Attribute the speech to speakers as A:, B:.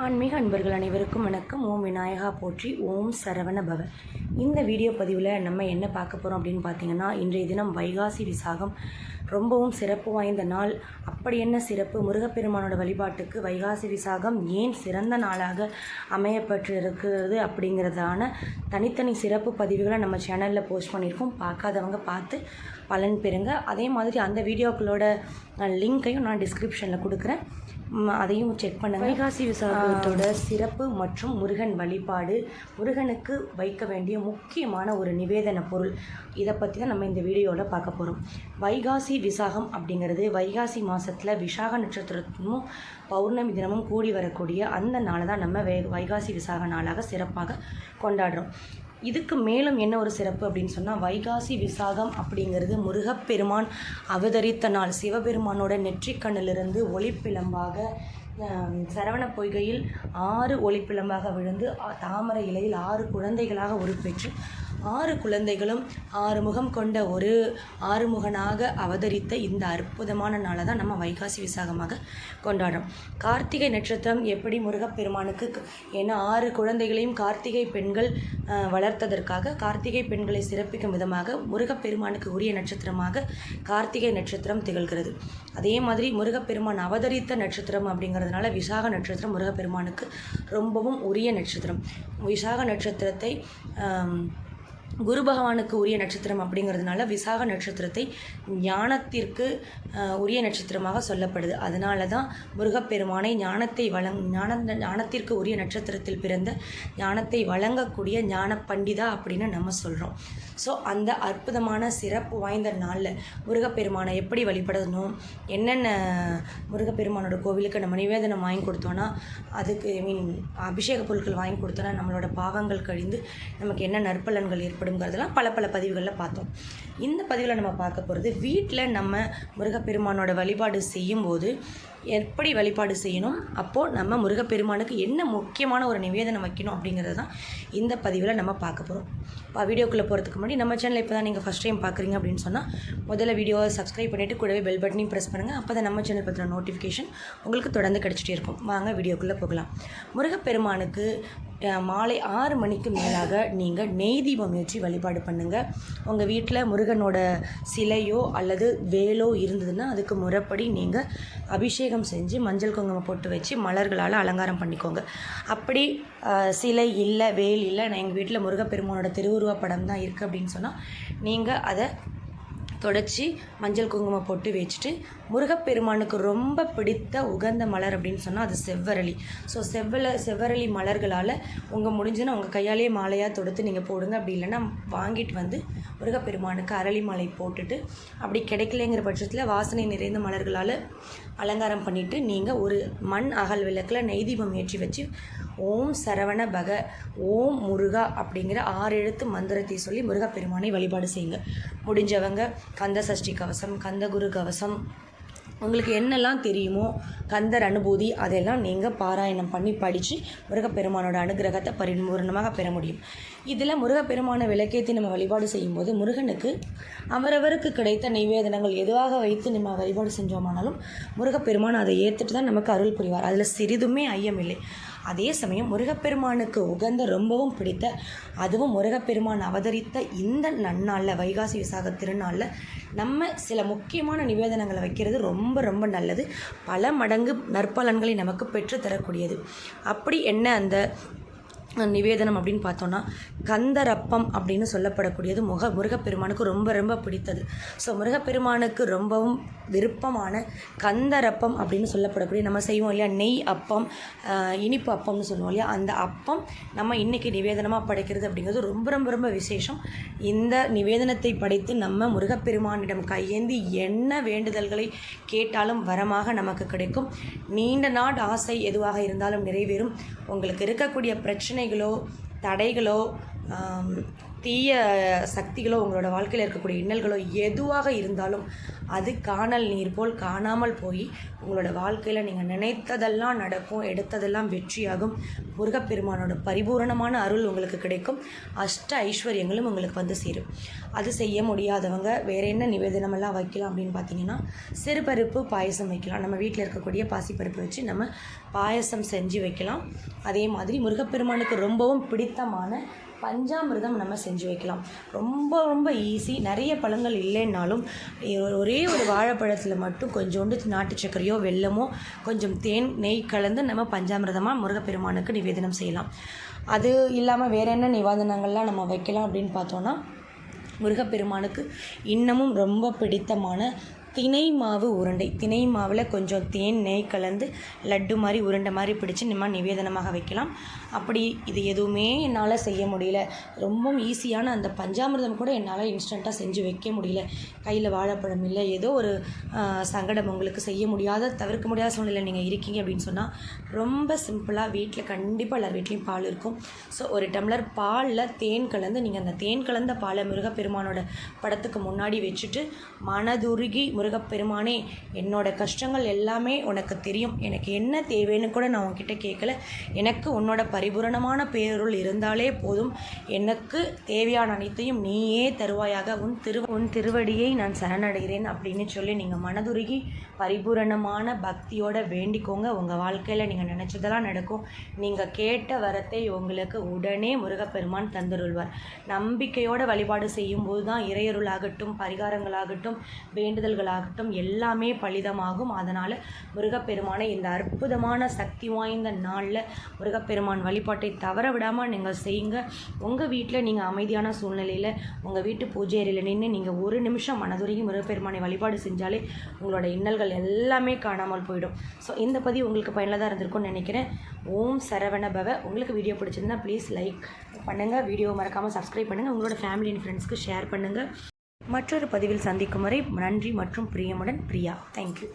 A: ஆன்மீக அன்பர்கள் அனைவருக்கும் வணக்கம். ஓம் விநாயகா போற்றி ஓம் சரவண பவ. இந்த வீடியோ பதிவில் நம்ம என்ன பார்க்க போகிறோம் அப்படின்னு பார்த்தீங்கன்னா இன்றைய தினம் வைகாசி விசாகம். ரொம்பவும் சிறப்பு வாய்ந்த நாள். அப்படி என்ன சிறப்பு? முருகப்பெருமானோட வழிபாட்டுக்கு வைகாசி விசாகம் ஏன் சிறந்த நாளாக அமையப்பட்டு இருக்கிறது அப்படிங்கிறதான தனித்தனி சிறப்பு பதிவுகளை நம்ம சேனலில் போஸ்ட் பண்ணியிருக்கோம். பார்க்காதவங்க பார்த்து பலன் பெறுங்க. அதே மாதிரி அந்த வீடியோக்களோட லிங்க்கையும் நான் டிஸ்கிரிப்ஷனில் கொடுக்குறேன். அதையும் செக் பண்ணுங்க. வைகாசி விசாகத்தோட சிறப்பு மற்றும் முருகன் வழிபாடு. முருகனுக்கு வைக்க வேண்டிய முக்கியமான ஒரு நிவேதன பொருள். இதை பற்றி தான் நம்ம இந்த வீடியோவில் பார்க்க போகிறோம் வைகாசி விசாகம் அப்படிங்கிறது வைகாசி மாதத்தில் விசாக நட்சத்திரமும் பௌர்ணமி தினமும் கூடி வரக்கூடிய அந்த நாளை தான் நம்ம வை வைகாசி விசாக நாளாக சிறப்பாக கொண்டாடுறோம். இதுக்கு மேலும் என்ன ஒரு சிறப்பு அப்படின்னு சொன்னால் வைகாசி விசாகம் அப்படிங்கிறது முருகப்பெருமான் அவதரித்த நாள். சிவபெருமானோட நெற்றிக்கண்ணிலிருந்து ஒளிப்பிளம்பாக சரவண பொய்கையில் ஆறு ஒளிப்பிளம்பாக விழுந்து தாமரை இலையில் ஆறு குழந்தைகளாக உருப்பெற்று ஆறு குழந்தைகளும் ஆறு முகம் கொண்ட ஒரு ஆறுமுகனாக அவதரித்த இந்த அற்புதமான நாளை தான் நம்ம வைகாசி விசாகமாக கொண்டாடுறோம். கார்த்திகை நட்சத்திரம் எப்படி முருகப்பெருமானுக்கு ஏன்னா ஆறு குழந்தைகளையும் கார்த்திகை பெண்கள் வளர்த்ததற்காக கார்த்திகை பெண்களை சிறப்பிக்கும் விதமாக முருகப்பெருமானுக்கு உரிய நட்சத்திரமாக கார்த்திகை நட்சத்திரம் திகழ்கிறது. அதே மாதிரி முருகப்பெருமான் அவதரித்த நட்சத்திரம் அப்படிங்கிறதுனால விசாக நட்சத்திரம் முருகப்பெருமானுக்கு ரொம்பவும் உரிய நட்சத்திரம். விசாக நட்சத்திரத்தை குரு பகவானுக்கு உரிய நட்சத்திரம் அப்படிங்கிறதுனால விசாக நட்சத்திரத்தை ஞானத்திற்கு உரிய நட்சத்திரமாக சொல்லப்படுது. அதனால தான் முருகப்பெருமானை ஞானத்தை வழங் ஞான ஞானத்திற்கு உரிய நட்சத்திரத்தில் பிறந்த ஞானத்தை வழங்கக்கூடிய ஞான பண்டிதா அப்படின்னு நம்ம சொல்கிறோம் ஸோ அந்த அற்புதமான சிறப்பு வாய்ந்த நாளில் முருகப்பெருமானை எப்படி வழிபடணும்? என்னென்ன முருகப்பெருமானோட கோவிலுக்கு நம்ம நிவேதனம் வாங்கி கொடுத்தோன்னா அதுக்கு ஐ மீன் அபிஷேக பொருட்கள் வாங்கி கொடுத்தோன்னா நம்மளோட பாகங்கள் கழிந்து நமக்கு என்ன நற்பலன்கள் ஏற்படுங்கிறதெல்லாம் பல பல பதிவுகளில் பார்த்தோம். இந்த பதிவில் நம்ம பார்க்க போகிறது வீட்டில் நம்ம முருகப்பெருமானோட வழிபாடு செய்யும்போது எப்படி வழிபாடு செய்யணும்? அப்போது நம்ம முருகப்பெருமானுக்கு என்ன முக்கியமான ஒரு நிவேதனம் வைக்கணும் அப்படிங்கிறது தான் இந்த பதிவில் நம்ம பார்க்க போகிறோம் வீடியோக்குள்ளே போகிறதுக்கு முன்னாடி நம்ம சேனல் இப்போ தான் நீங்கள் ஃபஸ்ட் டைம் பார்க்குறீங்க அப்படின்னு சொன்னால் முதல்ல வீடியோவை சப்ஸ்கிரைப் பண்ணிவிட்டு கூடவே பெல் பட்டனையும் ப்ரெஸ் பண்ணுங்கள் அப்போ தான் நம்ம சேனல் பற்றின நோட்டிஃபிகேஷன் உங்களுக்கு தொடர்ந்து கிடச்சிட்டே இருக்கும். வாங்க வீடியோக்குள்ளே போகலாம். முருகப்பெருமானுக்கு மாலை ஆறு மணிக்கு மேலாக நீங்கள் நெய் தீபம் ஏற்றி வழிபாடு பண்ணுங்கள் உங்கள் வீட்டில் முருகனோட சிலையோ அல்லது வேலோ இருந்ததுன்னா அதுக்கு முறைப்படி நீங்கள் அபிஷேகம் செஞ்சு மஞ்சள் குங்குமம் போட்டு வச்சு மலர்களால் அலங்காரம் பண்ணிக்கோங்க. அப்படி சிலை இல்லை வேல் இல்லை நான் எங்கள் வீட்டில் முருகப்பெருமானோட திருவுருவ படம் தான் இருக்குது அப்படின்னு சொன்னால் நீங்கள் அதை தொடச்சி மஞ்சள் குங்குமம் போட்டு வச்சுட்டு முருகப்பெருமானுக்கு ரொம்ப பிடித்த உகந்த மலர் அப்படின்னு சொன்னால் அது செவ்வரளி. ஸோ செவ்வல செவ்வரளி மலர்களால் உங்கள் முடிஞ்சுன்னா உங்கள் கையாலேயே மாலையாக தொடுத்து நீங்கள் போடுங்க. அப்படி இல்லைன்னா வாங்கிட்டு வந்து முருகப்பெருமானுக்கு அரளி மாலை போட்டுட்டு அப்படி கிடைக்கலைங்கிற பட்சத்தில் வாசனை நிறைந்த மலர்களால் அலங்காரம் பண்ணிவிட்டு நீங்கள் ஒரு மண் அகல் விளக்கில் நெய் தீபம் ஏற்றி வச்சு ஓம் சரவண பக ஓம் முருகா அப்படிங்கிற ஆறு எழுத்து மந்திரத்தை சொல்லி முருகப்பெருமானை வழிபாடு செய்யுங்க. முடிஞ்சவங்க கந்த சஷ்டி கவசம் கந்தகுரு கவசம் உங்களுக்கு என்னெல்லாம் தெரியுமோ கந்தர் அனுபூதி அதெல்லாம் நீங்கள் பாராயணம் பண்ணி படித்து முருகப்பெருமானோட அனுகிரகத்தை பரிபூர்ணமாக பெற முடியும். இதில் முருகப்பெருமானை விளக்கேற்றி நம்ம வழிபாடு செய்யும்போது முருகனுக்கு அவரவருக்கு கிடைத்த நிவேதனங்கள் எதுவாக வைத்து நம்ம வழிபாடு செஞ்சோமானாலும் முருகப்பெருமான் அதை ஏற்றுட்டு தான் நமக்கு அருள் புரிவார். அதில் சிறிதுமே ஐயமில்லை. அதே சமயம் முருகப்பெருமானுக்கு உகந்த ரொம்பவும் பிடித்த அதுவும் முருகப்பெருமான் அவதரித்த இந்த நன்னாளில் வைகாசி விசாக திருநாளில் நம்ம சில முக்கியமான நிவேதனங்களை வைக்கிறது ரொம்ப ரொம்ப நல்லது. பல மடங்கு நற்பலன்களை நமக்கு பெற்று தரக்கூடியது அப்படி என்ன அந்த நிவேதனம் அப்படின்னு பார்த்தோன்னா கந்தரப்பம் அப்படின்னு சொல்லப்படக்கூடியது முக முருகப்பெருமானுக்கு ரொம்ப ரொம்ப பிடித்தது. ஸோ முருகப்பெருமானுக்கு ரொம்பவும் விருப்பமான கந்தரப்பம் அப்படின்னு சொல்லப்படக்கூடிய நம்ம செய்வோம் இல்லையா? நெய் அப்பம் இனிப்பு அப்பம்னு சொல்லுவோம் இல்லையா? அந்த அப்பம் நம்ம இன்றைக்கி நிவேதனமாக படைக்கிறது அப்படிங்கிறது ரொம்ப ரொம்ப ரொம்ப விசேஷம். இந்த நிவேதனத்தை படைத்து நம்ம முருகப்பெருமானிடம் கையேந்தி என்ன வேண்டுதல்களை கேட்டாலும் வரமாக நமக்கு கிடைக்கும். நீண்ட நாட் ஆசை எதுவாக இருந்தாலும் நிறைவேறும். உங்களுக்கு இருக்கக்கூடிய பிரச்சனைகளோ தடைகளோ தீய சக்திகளோ உங்களோட வாழ்க்கையில் இருக்கக்கூடிய இன்னல்களோ எதுவாக இருந்தாலும் அது காணல் நீர் போல் காணாமல் போய் உங்களோட வாழ்க்கையில் நீங்கள் நினைத்ததெல்லாம் நடக்கும் எடுத்ததெல்லாம் வெற்றியாகும். முருகப்பெருமானோட பரிபூரணமான அருள் உங்களுக்கு கிடைக்கும். அஷ்ட ஐஸ்வர்யங்களும் உங்களுக்கு வந்து சேரும். அது செய்ய முடியாதவங்க வேறு என்ன நிவேதனமெல்லாம் வைக்கலாம் அப்படின்னு பார்த்தீங்கன்னா சிறுபருப்பு பாயசம் வைக்கலாம். நம்ம வீட்டில் இருக்கக்கூடிய பாசிப்பருப்பு வச்சு நம்ம பாயசம் செஞ்சு வைக்கலாம். அதே மாதிரி முருகப்பெருமானுக்கு ரொம்பவும் பிடித்தமான பஞ்சாமிர்தம் நம்ம செஞ்சு வைக்கலாம். ரொம்ப ரொம்ப ஈஸி நிறைய பழங்கள் இல்லைன்னாலும் ஒரே ஒரு வாழைப்பழத்தில் மட்டும் கொஞ்சோண்டு நாட்டு சர்க்கரையோ வெல்லமோ கொஞ்சம் தேன் நெய் கலந்து நம்ம பஞ்சாமிர்தமாக முருகப்பெருமானுக்கு நிவேதனம் செய்யலாம். அது இல்லாமல் வேற என்ன நிவேதனங்கள்லாம் நம்ம வைக்கலாம் அப்படின்னு பார்த்தோன்னா முருகப்பெருமானுக்கு இன்னமும் ரொம்ப பிடித்தமான தினை மாவு உருண்டை. தினை மாவில் கொஞ்சம் தேன் நெய் கலந்து லட்டு மாதிரி உருண்டை மாதிரி பிடிச்சு நம்ம நிவேதனமாக வைக்கலாம். அப்படி இது எதுவுமே என்னால் செய்ய முடியல. ரொம்பவும் ஈஸியான அந்த பஞ்சாமிர்தம் கூட என்னால் இன்ஸ்டண்ட்டாக செஞ்சு வைக்க முடியல. கையில் வாழைப்பழம் இல்லை ஏதோ ஒரு சங்கடம் உங்களுக்கு செய்ய முடியாத தவிர்க்க முடியாத சூழ்நிலை நீங்கள் இருக்கீங்க அப்படின்னு சொன்னால் ரொம்ப சிம்பிளாக வீட்டில் கண்டிப்பாக எல்லார் வீட்லேயும் பால் இருக்கும். ஸோ ஒரு டம்ளர் பாலில் தேன் கலந்து நீங்கள் அந்த தேன் கலந்த பாலை முருகப்பெருமானோட படத்துக்கு முன்னாடி வச்சுட்டு மனதுருகி முருகப்பெருமானே என்னோட கஷ்டங்கள் எல்லாமே உனக்கு தெரியும். எனக்கு என்ன தேவைன்னு கூட நான் உன்கிட்ட கேட்கல எனக்கு உன்னோட பரிபூரணமான பேருள் இருந்தாலே போதும். எனக்கு தேவையான அனைத்தையும் நீயே தருவாயாக. உன் திரு உன் திருவடியை நான் சரணடைகிறேன் அப்படின்னு சொல்லி நீங்கள் மனதுருகி பரிபூரணமான பக்தியோட வேண்டிக்கோங்க. உங்கள் வாழ்க்கையில் நீங்கள் நினச்சதெல்லாம் நடக்கும். நீங்கள் கேட்ட வரத்தை உங்களுக்கு உடனே முருகப்பெருமான் தந்துருள்வார். நம்பிக்கையோட வழிபாடு செய்யும்போது தான் இறையருளாகட்டும் பரிகாரங்களாகட்டும் வேண்டுதல்களாகட்டும் எல்லாமே பலிதமாகும். அதனால் முருகப்பெருமானை இந்த அற்புதமான சக்தி வாய்ந்த நாளில் முருகப்பெருமான் வழிபாட்டை தவற விடாமல் நீங்கள் செய்யுங்க. உங்கள் வீட்டில் நீங்கள் அமைதியான சூழ்நிலையில் உங்கள் வீட்டு பூஜை அறையில் நின்று நீங்கள் ஒரு நிமிஷம் மனதுருகி முருகப்பெருமானை வழிபாடு செஞ்சாலே உங்களோட இன்னல்கள் எல்லாமே காணாமல் போயிடும். ஸோ இந்த பதிவு உங்களுக்கு பயனுள்ளதாக இருந்திருக்கும்னு நினைக்கிறேன். ஓம் சரவண பவ. உங்களுக்கு வீடியோ பிடிச்சிருந்தா ப்ளீஸ் லைக் பண்ணுங்கள் வீடியோ மறக்காமல் சப்ஸ்கிரைப் பண்ணுங்கள் உங்களோட ஃபேமிலி அண்ட் ஃப்ரெண்ட்ஸ்க்கு ஷேர் பண்ணுங்கள் மற்றொரு பதிவில் சந்திக்கும் வரை நன்றி மற்றும் பிரியமுடன் பிரியா. தேங்க்யூ